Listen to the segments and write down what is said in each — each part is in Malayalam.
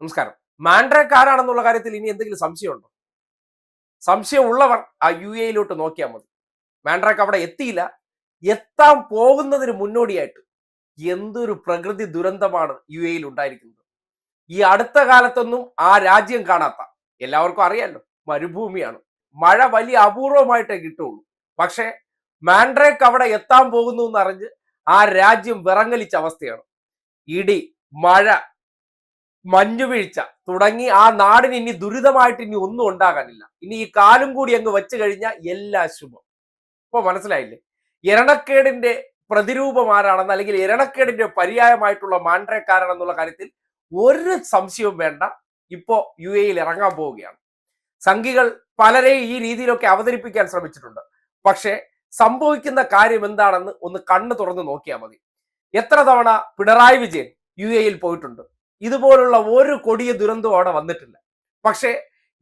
നമസ്കാരം. മാൻഡ്രേക്ക് ആരാണെന്നുള്ള കാര്യത്തിൽ ഇനി എന്തെങ്കിലും സംശയമുണ്ടോ? സംശയമുള്ളവർ ആ യു എയിലോട്ട് നോക്കിയാൽ മതി. മാൻഡ്രേക്ക് അവിടെ എത്തിയില്ല. എത്താൻ പോകുന്നതിന് മുന്നോടിയായിട്ട് എന്തൊരു പ്രകൃതി ദുരന്തമാണ് യു എയിൽ ഉണ്ടായിരിക്കുന്നത്. ഈ അടുത്ത കാലത്തൊന്നും ആ രാജ്യം കാണാത്ത എല്ലാവർക്കും അറിയാലോ മരുഭൂമിയാണ്. മഴ വലിയ അപൂർവമായിട്ടേ കിട്ടുള്ളൂ പക്ഷേ മാൻഡ്രേക്ക് അവിടെ എത്താൻ പോകുന്നു എന്നറിഞ്ഞ് ആ രാജ്യം വിറങ്ങലിച്ച അവസ്ഥയാണ്. ഇടി മഴ മഞ്ഞുവീഴ്ച തുടങ്ങി ആ നാടിന് ഇനി ദുരിതമായിട്ട് ഇനി ഒന്നും ഉണ്ടാകാനില്ല. ഇനി ഈ കാലും കൂടി അങ്ങ് വെച്ചു കഴിഞ്ഞാൽ എല്ലാ ശുഭം ഇപ്പൊ മനസ്സിലായില്ലേ? ഇരണക്കേടിന്റെ പ്രതിരൂപം ആരാണെന്ന് അല്ലെങ്കിൽ ഇരണക്കേടിന്റെ പര്യായമായിട്ടുള്ള മാൻഡ്രേക്കാരാണെന്നുള്ള കാര്യത്തിൽ ഒരു സംശയവും വേണ്ട. ഇപ്പോ യു എയിൽ ഇറങ്ങാൻ പോവുകയാണ്. സംഘികൾ പലരെയും ഈ രീതിയിലൊക്കെ അവതരിപ്പിക്കാൻ ശ്രമിച്ചിട്ടുണ്ട്. പക്ഷേ സംഭവിക്കുന്ന കാര്യം എന്താണെന്ന് ഒന്ന് കണ്ണ് തുറന്ന് നോക്കിയാൽ മതി. എത്ര തവണ പിണറായി വിജയൻ യു എയിൽ പോയിട്ടുണ്ട്? ഇതുപോലുള്ള ഒരു കൊടിയ ദുരന്തവും അവിടെ വന്നിട്ടില്ല. പക്ഷേ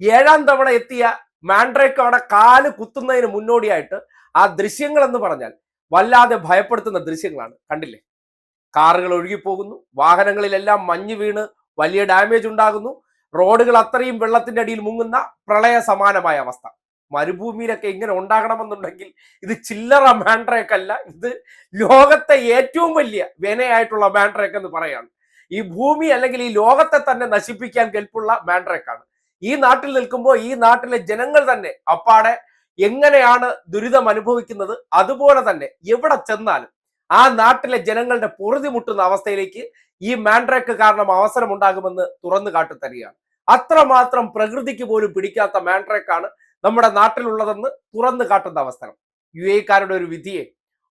ഏഴാം തവണ എത്തിയ മാൻഡ്രേക്ക് അവിടെ കാൽ കുത്തുന്നതിന് മുന്നോടിയായിട്ട് ആ ദൃശ്യങ്ങൾ എന്ന് പറഞ്ഞാൽ വല്ലാതെ ഭയപ്പെടുത്തുന്ന ദൃശ്യങ്ങളാണ്. കണ്ടില്ലേ? കാറുകൾ ഒഴുകിപ്പോകുന്നു വാഹനങ്ങളിലെല്ലാം മഞ്ഞ് വീണ് വലിയ ഡാമേജ് ഉണ്ടാകുന്നു റോഡുകൾ അത്രയും വെള്ളത്തിന്റെ അടിയിൽ മുങ്ങുന്ന പ്രളയ സമാനമായ അവസ്ഥ. മരുഭൂമിയിലൊക്കെ ഇങ്ങനെ ഉണ്ടാകണമെന്നുണ്ടെങ്കിൽ ഇത് ചില്ലറ മാൻഡ്രേക്കല്ല ഇത് ലോകത്തെ ഏറ്റവും വലിയ വിനയായിട്ടുള്ള മാൻഡ്രേക്ക് എന്ന് പറയാണ് ഈ ഭൂമി അല്ലെങ്കിൽ ഈ ലോകത്തെ തന്നെ നശിപ്പിക്കാൻ കെൽപ്പുള്ള മാൻഡ്രേക്കാണ്. ഈ നാട്ടിൽ നിൽക്കുമ്പോൾ ഈ നാട്ടിലെ ജനങ്ങൾ തന്നെ അപ്പാടെ എങ്ങനെയാണ് ദുരിതം അനുഭവിക്കുന്നത്? അതുപോലെ തന്നെ എവിടെ ചെന്നാലും ആ നാട്ടിലെ ജനങ്ങളുടെ പൊറുതി മുട്ടുന്ന അവസ്ഥയിലേക്ക് ഈ മാൻഡ്രേക്ക് കാരണം അവസരം ഉണ്ടാകുമെന്ന് തുറന്നു കാട്ടിത്തരികയാണ്. അത്രമാത്രം പ്രകൃതിക്ക് പോലും പിടിക്കാത്ത മാൻഡ്രേക്കാണ് നമ്മുടെ നാട്ടിലുള്ളതെന്ന് തുറന്നു കാട്ടുന്ന അവസരം. യു എക്കാരുടെ ഒരു വിധിയെ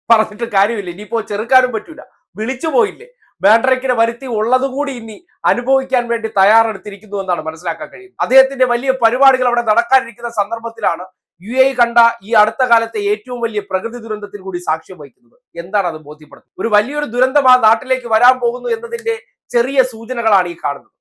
പറഞ്ഞിട്ട് കാര്യമില്ല. ഇനിയിപ്പോ ചെറുക്കാനും പറ്റൂല. വിളിച്ചു പോയില്ലേ? മാൻഡ്രേക്കിനെ വരുത്തി ഉള്ളതുകൂടി ഇനി അനുഭവിക്കാൻ വേണ്ടി തയ്യാറെടുത്തിരിക്കുന്നു എന്നാണ് മനസ്സിലാക്കാൻ കഴിയുന്നത്. അദ്ദേഹത്തിന്റെ വലിയ പരിപാടികൾ അവിടെ നടക്കാനിരിക്കുന്ന സന്ദർഭത്തിലാണ് യു എ കണ്ട ഈ അടുത്ത കാലത്തെ ഏറ്റവും വലിയ പ്രകൃതി ദുരന്തത്തിൽ കൂടി സാക്ഷ്യം വഹിക്കുന്നത്. എന്താണ് അത് ബോധ്യപ്പെടുത്തുന്നത്? ഒരു വലിയൊരു ദുരന്തം ആ നാട്ടിലേക്ക് വരാൻ പോകുന്നു എന്നതിന്റെ ചെറിയ സൂചനകളാണ് ഈ കാണുന്നത്.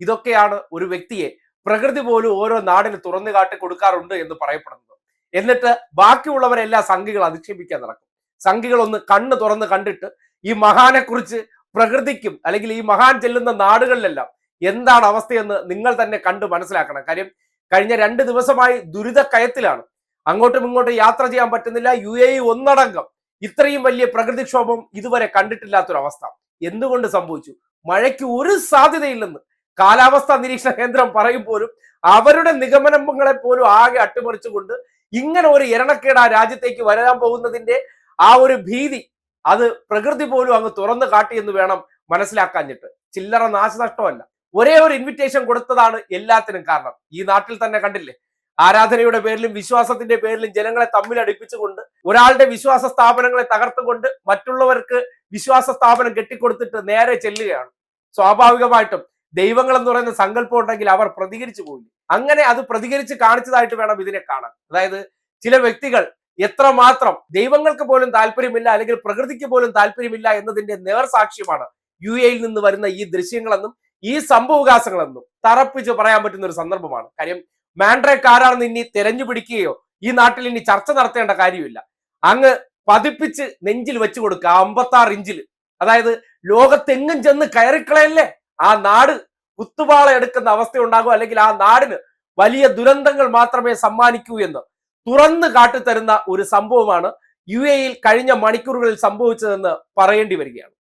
ഇതൊക്കെയാണ് ഒരു വ്യക്തിയെ പ്രകൃതി പോലും ഓരോ നാടിന് തുറന്നു കാട്ടി കൊടുക്കാറുണ്ട് എന്ന് പറയപ്പെടുന്നത്. എന്നിട്ട് ബാക്കിയുള്ളവരെല്ലാം സംഘികൾ അധിക്ഷേപിക്കാൻ നടക്കും. സംഘികൾ ഒന്ന് കണ്ണ് തുറന്ന് കണ്ടിട്ട് ഈ മഹാനെ കുറിച്ച് പ്രകൃതിക്കും അല്ലെങ്കിൽ ഈ മഹാൻ ചെല്ലുന്ന നാടുകളിലെല്ലാം എന്താണ് അവസ്ഥയെന്ന് നിങ്ങൾ തന്നെ കണ്ട് മനസ്സിലാക്കണം. കാര്യം കഴിഞ്ഞ രണ്ട് ദിവസമായി ദുരിത കയത്തിലാണ് അങ്ങോട്ടും ഇങ്ങോട്ടും യാത്ര ചെയ്യാൻ പറ്റുന്നില്ല. യു എ ഒന്നടങ്കം ഇത്രയും വലിയ പ്രകൃതിക്ഷോഭം ഇതുവരെ കണ്ടിട്ടില്ലാത്തൊരവസ്ഥ. എന്തുകൊണ്ട് സംഭവിച്ചു? മഴയ്ക്ക് ഒരു സാധ്യതയില്ലെന്ന് കാലാവസ്ഥാ നിരീക്ഷണ കേന്ദ്രം പറയും പോലും അവരുടെ നിഗമനങ്ങളെ പോലും ആകെ അട്ടിമറിച്ചുകൊണ്ട് ഇങ്ങനെ ഒരു ഇരണക്കേട് ആ രാജ്യത്തേക്ക് വരാൻ പോകുന്നതിന്റെ ആ ഒരു ഭീതി അത് പ്രകൃതി പോലും അങ്ങ് തുറന്നു കാട്ടി എന്ന് വേണം മനസ്സിലാക്കാഞ്ഞിട്ട് ചില്ലറ നാശനഷ്ടമല്ല. ഒരേ ഒരു ഇൻവിറ്റേഷൻ കൊടുത്തതാണ് എല്ലാത്തിനും കാരണം. ഈ നാട്ടിൽ തന്നെ കണ്ടില്ലേ? ആരാധനയുടെ പേരിലും വിശ്വാസത്തിന്റെ പേരിലും ജനങ്ങളെ തമ്മിൽ അടുപ്പിച്ചുകൊണ്ട് ഒരാളുടെ വിശ്വാസ സ്ഥാപനങ്ങളെ തകർത്തുകൊണ്ട് മറ്റുള്ളവർക്ക് വിശ്വാസ സ്ഥാപനം കെട്ടിക്കൊടുത്തിട്ട് നേരെ ചെല്ലുകയാണ്. സ്വാഭാവികമായിട്ടും ദൈവങ്ങൾ എന്ന് പറയുന്ന സങ്കല്പം ഉണ്ടെങ്കിൽ അവർ പ്രതികരിച്ചു പോയി അങ്ങനെ അത് പ്രതികരിച്ച് കാണിച്ചതായിട്ട് വേണം ഇതിനെ കാണാൻ. അതായത് ചില വ്യക്തികൾ എത്രമാത്രം ദൈവങ്ങൾക്ക് പോലും താല്പര്യമില്ല അല്ലെങ്കിൽ പ്രകൃതിക്ക് പോലും താല്പര്യമില്ല എന്നതിന്റെ നേർസാക്ഷ്യമാണ് യു എയിൽ നിന്ന് വരുന്ന ഈ ദൃശ്യങ്ങളെന്നും ഈ സംഭവവികാസങ്ങളെന്നും തറപ്പിച്ച് പറയാൻ പറ്റുന്ന ഒരു സന്ദർഭമാണ്. കാര്യം മാൻഡ്രേക്ക് ആരാണെന്ന് ഇനി തെരഞ്ഞു പിടിക്കുകയോ ഈ നാട്ടിൽ ഇനി ചർച്ച നടത്തേണ്ട കാര്യമില്ല. അങ്ങ് പതിപ്പിച്ച് നെഞ്ചിൽ വെച്ചു കൊടുക്കുക. അമ്പത്തി ആറ് ഇഞ്ചിൽ. അതായത് ലോകത്തെങ്ങും ചെന്ന് കയറിക്കളയല്ലേ? ആ നാട് കുത്തുപാള എടുക്കുന്ന അവസ്ഥ ഉണ്ടാകും അല്ലെങ്കിൽ ആ നാടിന് വലിയ ദുരന്തങ്ങൾ മാത്രമേ സമ്മാനിക്കൂ എന്ന്. തുറന്നു കാട്ടിത്തരുന്ന ഒരു സംഭവമാണ് യു എയിൽ കഴിഞ്ഞ മണിക്കൂറുകളിൽ സംഭവിച്ചതെന്ന് പറയേണ്ടി വരികയാണ്.